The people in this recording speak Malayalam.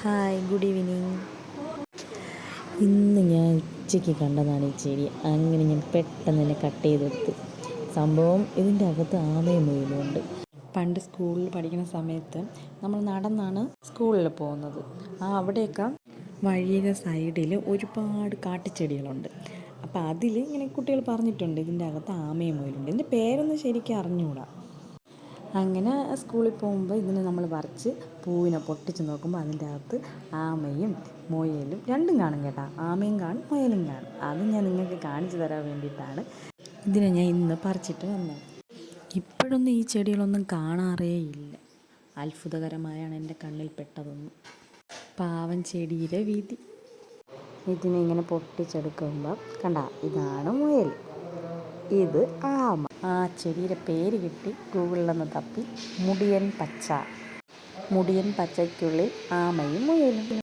Hi good evening. ഇന്ന് ഞാൻ ഉച്ചയ്ക്ക് കണ്ടതാണ് ഈ ചെടി. അങ്ങനെ ഞാൻ പെട്ടെന്ന് തന്നെ കട്ട് ചെയ്തെടുത്ത്. സംഭവം ഇതിന്റെ അകത്ത് ആമയും മുയലും ഉണ്ട് പണ്ട് സ്കൂളിൽ പഠിക്കുന്ന സമയത്ത് നമ്മൾ നടന്നാണ് സ്കൂളിൽ പോകുന്നത്. ആ അവിടെയൊക്കെ വഴിയുടെ സൈഡിൽ ഒരുപാട് കാട്ടുചെടികളുണ്ട് അപ്പോൾ അതിൽ ഇങ്ങനെ കുട്ടികൾ പറഞ്ഞിട്ടുണ്ട് ഇതിന്റെ അകത്ത് ആമയും മുയലുണ്ട്. ഇതിന്റെ പേരൊന്നും ശരിക്കും അറിഞ്ഞുകൂടാ. അങ്ങനെ സ്കൂളിൽ പോകുമ്പോൾ ഇതിനെ നമ്മൾ പറിച്ച് പൂവിനെ പൊട്ടിച്ച് നോക്കുമ്പോൾ അതിന്റെ അകത്ത് ആമയും മുയലും രണ്ടും കാണും കേട്ടോ. ആമയും കാണും മുയലും കാണും. അത് ഞാൻ നിങ്ങൾക്ക് കാണിച്ചു തരാൻ വേണ്ടിയിട്ടാണ് ഇതിനെ ഞാൻ ഇന്ന് പറിച്ചിട്ട് വന്നത്. ഇപ്പോഴൊന്നും ഈ ചെടികളൊന്നും കാണാറേ ഇല്ല. അത്ഭുതകരമായാണ് എന്റെ കണ്ണിൽ പെട്ടതൊന്നും. പാവൻ ചെടിയിലെ വീതി. ഇതിനെ ഇങ്ങനെ പൊട്ടിച്ചെടുക്കുമ്പോൾ കണ്ട ഇതാണ് മുയൽ. ഇത് ആമ. ആ ചെടിയുടെ പേര് കിട്ടി ഗൂഗിളിൽ നിന്ന് തപ്പി. മുടിയൻ പച്ച. മുടിയൻ പച്ചയ്ക്കുള്ളിൽ ആമയും മുയലും.